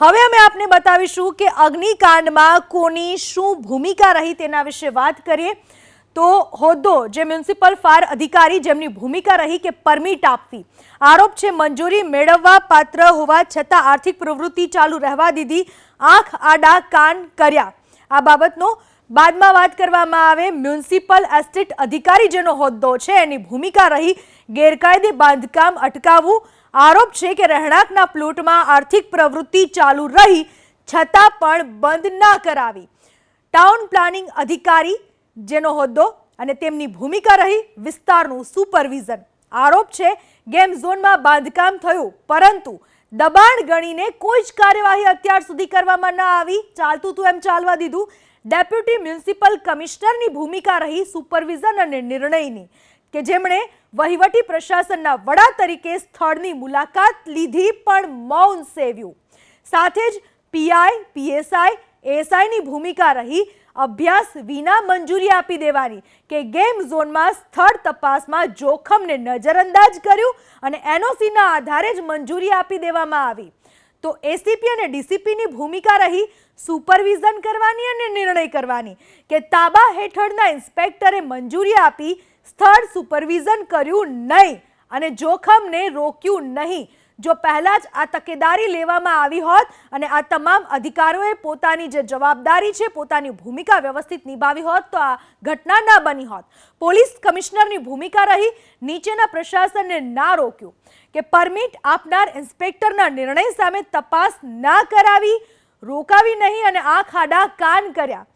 હવે અમે આપને બતાવીશું કે અગ્નિકાંડમાં કોની શું ભૂમિકા રહી તેના વિશે વાત કરીએ. તો હોદ્દો જે મ્યુનિસિપલ ફાયર અધિકારી જેમની ભૂમિકા રહી કે પરમિટ આપવી. આરોપ છે મંજૂરી મેળવવા પાત્ર હોવા છતાં આર્થિક પ્રવૃત્તિ ચાલુ રહેવા દીધી. આંખ આડા કાન કર્યા. આ બાબતનો બાદમાં વાત કરવામાં આવે, મ્યુનિસિપલ એસ્ટેટ અધિકારી જેનો હોદ્દો છે. એની ભૂમિકા રહી ગેરકાયદે બાંધકામ અટકાવવું. આરોપ છે કે રહેણાંકના પ્લોટમાં આર્થિક પ્રવૃત્તિ ચાલુ રહી, છતાં પણ બંધ ના કરાવી. ટાઉન પ્લાનિંગ અધિકારી જેનો હોદ્દો અને તેમની ભૂમિકા રહી વિસ્તારનું સુપરવિઝન. આરોપ છે, ગેમ ઝોનમાં બાંધકામ થયું, પરંતુ દબાણ ગણીને કોઈ જ કાર્યવાહી અત્યાર સુધી કરવામાં ન આવી. ચાલતું તું એમ ચાલવા દીધું. ડેપ્યુટી મ્યુનિસિપલ કમિશનરની ભૂમિકા રહી સુપરવિઝન અને નિર્ણયની, કે જેમણે વહીવટી પ્રશાસનના વડા તરીકે સ્થળની મુલાકાત લીધી પણ મૌન સેવ્યું. સાથે જ પીઆઈ પીએસઆઈ એસઆઈની ભૂમિકા રહી અભ્યાસ વિના મંજૂરી આપી દેવાની, કે ગેમ ઝોનમાં સ્થળ તપાસમાં જોખમને નજરઅંદાજ કર્યું અને એનઓસીના આધારે જ મંજૂરી આપી દેવામાં આવી. તો એસીપી અને ડીસીપીની ભૂમિકા રહી સુપરવિઝન કરવાની અને નિર્ણય કરવાની કે તાબા હેઠળના ઇન્સ્પેક્ટરે મંજૂરી આપી સ્થળ સુપરવિઝન કર્યું નહીં અને જોખમને રોક્યું નહીં. જો પહેલા જ આ તકેદારી લેવામાં આવી હોત અને આ તમામ અધિકારીઓએ પોતાની જે જવાબદારી છે, પોતાની ભૂમિકા વ્યવસ્થિત નિભાવી હોત, તો આ ઘટના ના બની હોત. પોલીસ કમિશનરની ભૂમિકા રહી, નીચેના પ્રશાસનને ના રોક્યું કે પરમિટ આપનાર ઇન્સ્પેક્ટરના નિર્ણય સામે તપાસ ના કરાવી, રોકાવી નહીં અને આ ખાડા કાન કર્યા.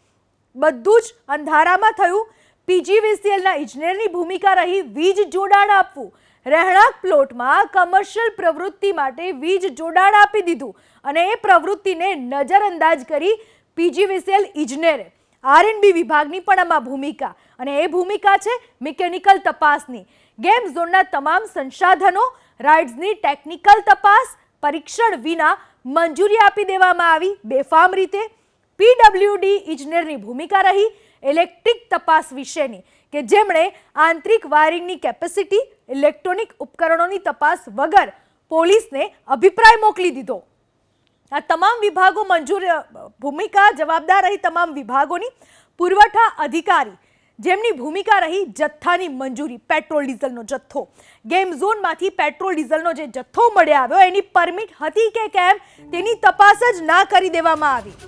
બધું જ અંધારામાં થયું. પીજીવીસીએલના ઇજનેરની ભૂમિકા રહી, વીજ જોડાણ આપવું રહેણાંક પ્લોટમાં કમર્શિયલ પ્રવૃત્તિ માટે વીજ જોડાણ આપી દીધું અને એ પ્રવૃત્તિને નજરઅંદાજ કરી પીજીવીસીએલ ઇજનેરે આરએનબી વિભાગની પણ આમાં ભૂમિકા અને એ ભૂમિકા છે મિકેનિકલ તપાસની. ગેમ ઝોનના તમામ સંસાધનો, રાઇડ્સની ટેકનિકલ તપાસ, પરીક્ષણ વિના મંજૂરી આપી દેવામાં આવી બેફામ રીતે. પીડબ્લ્યુડી ઇજનેરની ભૂમિકા રહી ઇલેક્ટ્રિક તપાસ વિશેની કે જેમણે આંતરિક વાયરિંગની કેપેસિટી, ઇલેક્ટ્રોનિક ઉપકરણોની તપાસ વગર પોલીસને અભિપ્રાય મોકલી દીધો. આ તમામ વિભાગો મંજૂર ભૂમિકા જવાબદાર રહી તમામ વિભાગોની પુરવઠા અધિકારી. જેમની ભૂમિકા રહી જથ્થાની મંજૂરી, પેટ્રોલ ડીઝલનો જથ્થો. ગેમ ઝોનમાંથી પેટ્રોલ ડીઝલનો જે જથ્થો મળી આવ્યો, એની પરમિટ હતી કે કેમ તેની તપાસ જ ના કરી દેવામાં આવી.